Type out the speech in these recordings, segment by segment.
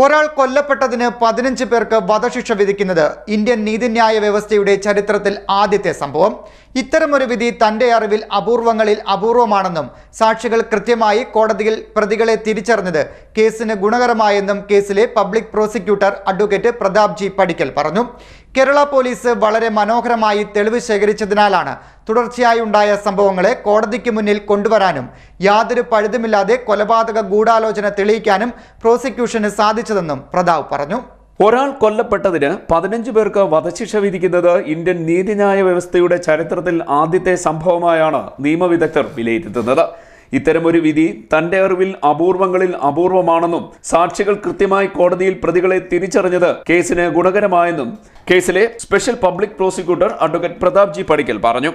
ഒരാൾ കൊല്ലപ്പെട്ടതിന് പതിനഞ്ച് പേർക്ക് വധശിക്ഷ വിധിക്കുന്നത് ഇന്ത്യൻ നീതിന്യായ വ്യവസ്ഥയുടെ ചരിത്രത്തിൽ ആദ്യത്തെ സംഭവം. ഇത്തരമൊരു വിധി തന്റെ അറിവിൽ അപൂർവങ്ങളിൽ അപൂർവമാണെന്നും സാക്ഷികൾ കൃത്യമായി കോടതിയിൽ പ്രതികളെ തിരിച്ചറിഞ്ഞത് കേസിന് ഗുണകരമായെന്നും കേസിലെ public prosecutor advocate Pratap G Padikkal പറഞ്ഞു. കേരള പോലീസ് വളരെ മനോഹരമായി തെളിവ് ശേഖരിച്ചതിനാലാണ് തുടർച്ചയായി ഉണ്ടായ സംഭവങ്ങളെ കോടതിക്ക് മുന്നിൽ കൊണ്ടുവരാനും യാതൊരു പഴുതുമില്ലാതെ കൊലപാതക ഗൂഢാലോചന തെളിയിക്കാനും പ്രോസിക്യൂഷന് സാധിച്ചതെന്നും പ്രതാവ് പറഞ്ഞു. ഒരാൾ കൊല്ലപ്പെട്ടതിന് പതിനഞ്ച് പേർക്ക് വധശിക്ഷ വിധിക്കുന്നത് ഇന്ത്യൻ നീതിന്യായ വ്യവസ്ഥയുടെ ചരിത്രത്തിൽ ആദ്യത്തെ സംഭവമായാണ് നിയമവിദഗ്ധർ വിലയിരുത്തുന്നത്. ഇത്തരമൊരു വിധി തന്റെ അറിവിൽ അപൂർവങ്ങളിൽ അപൂർവമാണെന്നും സാക്ഷികൾ കൃത്യമായി കോടതിയിൽ പ്രതികളെ തിരിച്ചറിഞ്ഞത് കേസിന് ഗുണകരമായെന്നും കേസിലെ special public prosecutor advocate Pratap G Padikkal പറഞ്ഞു.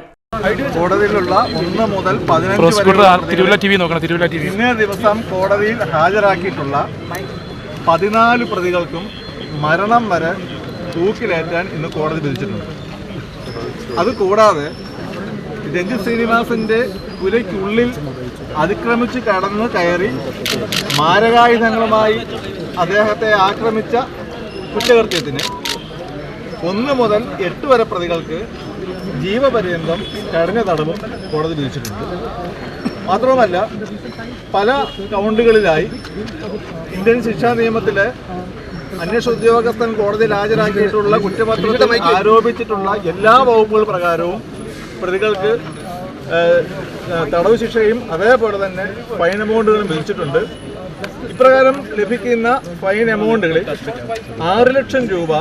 കോടതിയിലുള്ള ഒന്ന് മുതൽ പതിനഞ്ച് ഇന്നേ ദിവസം കോടതിയിൽ ഹാജരാക്കിയിട്ടുള്ള പതിനാല് പ്രതികൾക്കും മരണം വരെ തൂക്കിലേറ്റാൻ ഇന്ന് കോടതി വിധിച്ചിട്ടുണ്ട്. അത് കൂടാതെ രഞ്ജിത് ശ്രീനിവാസന്റെ പുരയ്ക്കുള്ളിൽ അതിക്രമിച്ച് കടന്ന് കയറി മാരകായുധങ്ങളുമായി അദ്ദേഹത്തെ ആക്രമിച്ച കുറ്റകൃത്യത്തിന് ഒന്ന് മുതൽ എട്ട് വരെ പ്രതികൾക്ക് ജീവപര്യന്തം കഠിന തടവും കോടതി വിധിച്ചിട്ടുണ്ട്. മാത്രവുമല്ല പല കൗണ്ടുകളിലായി ഇന്ത്യൻ ശിക്ഷാ നിയമത്തിലെ അന്വേഷണ ഉദ്യോഗസ്ഥൻ കോടതിയിൽ ഹാജരാക്കിയിട്ടുള്ള കുറ്റപത്രത്തിൽ ആരോപിച്ചിട്ടുള്ള എല്ലാ വകുപ്പുകൾ പ്രകാരവും പ്രതികൾക്ക് തടവ് ശിക്ഷയും അതേപോലെ തന്നെ ഫൈൻ എമൗണ്ടുകളും വിധിച്ചിട്ടുണ്ട്. ഇപ്രകാരം ലഭിക്കുന്ന ഫൈൻ എമൗണ്ടുകളിൽ ആറ് ലക്ഷം രൂപ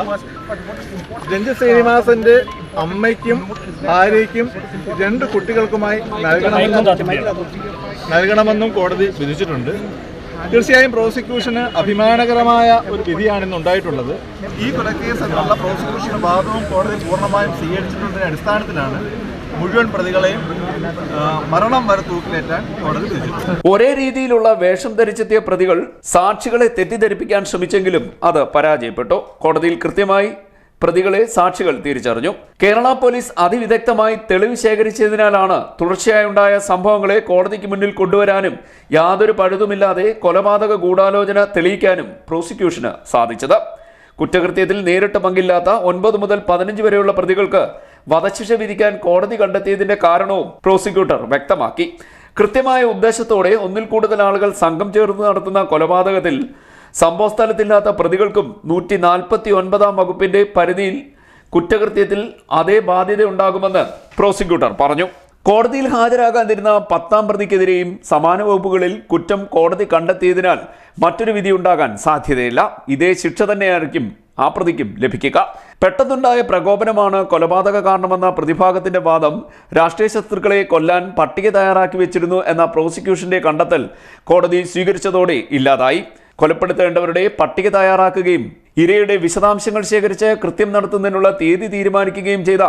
രഞ്ജിത് ശ്രീനിവാസന്റെ അമ്മയ്ക്കും ഭാര്യയ്ക്കും രണ്ട് കുട്ടികൾക്കുമായി നൽകണമെന്നും നൽകണമെന്നും കോടതി വിധിച്ചിട്ടുണ്ട്. തീർച്ചയായും പ്രോസിക്യൂഷന് അഭിമാനകരമായ ഒരു വിധിയാണ് ഇന്ന് ഉണ്ടായിട്ടുള്ളത്. ഈ കൊലക്കേസ് എന്നുള്ള പ്രോസിക്യൂഷന് വാദവും കോടതി പൂർണമായും സ്വീകരിച്ചിട്ടുള്ളതിന്റെ അടിസ്ഥാനത്തിലാണ് മുഴുവൻ പ്രതികളെയും മരണം വരെ തൂക്കിലേറ്റാൻ കോടതി ഒരേ രീതിയിലുള്ള വേഷം ധരിച്ചെത്തിയ പ്രതികൾ സാക്ഷികളെ തെറ്റിദ്ധരിപ്പിക്കാൻ ശ്രമിച്ചെങ്കിലും അത് പരാജയപ്പെട്ടു. കോടതിയിൽ കൃത്യമായി പ്രതികളെ സാക്ഷികൾ തിരിച്ചറിഞ്ഞു. കേരള പോലീസ് അതിവിദഗ്ധമായി തെളിവ് ശേഖരിച്ചതിനാലാണ് തുടർച്ചയായുണ്ടായ സംഭവങ്ങളെ കോടതിക്ക് മുന്നിൽ കൊണ്ടുവരാനും യാതൊരു പഴുതുമില്ലാതെ കൊലപാതക ഗൂഢാലോചന തെളിയിക്കാനും പ്രോസിക്യൂഷന് സാധിച്ചത്. കുറ്റകൃത്യത്തിൽ നേരിട്ട് പങ്കില്ലാത്ത ഒൻപത് മുതൽ പതിനഞ്ച് വരെയുള്ള പ്രതികൾക്ക് വധശിക്ഷ വിധിക്കാൻ കോടതി കണ്ടെത്തിയതിന്റെ കാരണവും പ്രോസിക്യൂട്ടർ വ്യക്തമാക്കി. കൃത്യമായ ഉദ്ദേശത്തോടെ ഒന്നിൽ കൂടുതൽ ആളുകൾ സംഘം ചേർന്ന് നടത്തുന്ന കൊലപാതകത്തിൽ സംഭവസ്ഥലത്തില്ലാത്ത പ്രതികൾക്കും നൂറ്റി നാൽപ്പത്തി ഒൻപതാം വകുപ്പിന്റെ പരിധിയിൽ കുറ്റകൃത്യത്തിൽ അതേ ബാധ്യത ഉണ്ടാകുമെന്ന് പ്രോസിക്യൂട്ടർ പറഞ്ഞു. കോടതിയിൽ ഹാജരാകാതിരുന്ന പത്താം പ്രതിക്കെതിരെയും സമാന വകുപ്പുകളിൽ കുറ്റം കോടതി കണ്ടെത്തിയതിനാൽ മറ്റൊരു വിധി ഉണ്ടാകാൻ സാധ്യതയില്ല. ഇതേ ശിക്ഷ തന്നെയായിരിക്കും ആ പ്രതിക്കും ലഭിക്കുക. പെട്ടെന്നുണ്ടായ പ്രകോപനമാണ് കൊലപാതക കാരണമെന്ന പ്രതിഭാഗത്തിന്റെ വാദം രാഷ്ട്രീയ ശത്രുക്കളെ കൊല്ലാൻ പട്ടിക തയ്യാറാക്കി വെച്ചിരുന്നു എന്ന പ്രോസിക്യൂഷന്റെ കണ്ടെത്തൽ കോടതി സ്വീകരിച്ചതോടെ ഇല്ലാതായി. കൊലപ്പെടുത്തേണ്ടവരുടെ പട്ടിക തയ്യാറാക്കുകയും ഇരയുടെ വിശദാംശങ്ങൾ ശേഖരിച്ച് കൃത്യം നടത്തുന്നതിനുള്ള തീയതി തീരുമാനിക്കുകയും ചെയ്ത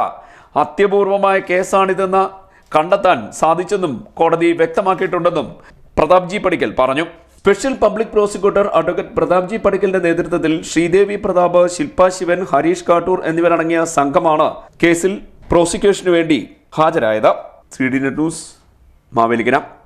അത്യപൂർവമായ കേസാണിതെന്ന് കണ്ടെത്താൻ സാധിച്ചെന്നും കോടതി വ്യക്തമാക്കിയിട്ടുണ്ടെന്നും പ്രതാപ്ജി പടിക്കൽ പറഞ്ഞു. Special public prosecutor advocate Pratap G പടിക്കലിന്റെ നേതൃത്വത്തിൽ ശ്രീദേവി പ്രതാപ് ശില്പ ശിവൻ ഹരീഷ് കാട്ടൂർ എന്നിവരടങ്ങിയ സംഘമാണ് കേസിൽ പ്രോസിക്യൂഷനു വേണ്ടി ഹാജരായത്. C D net news Mavelikkara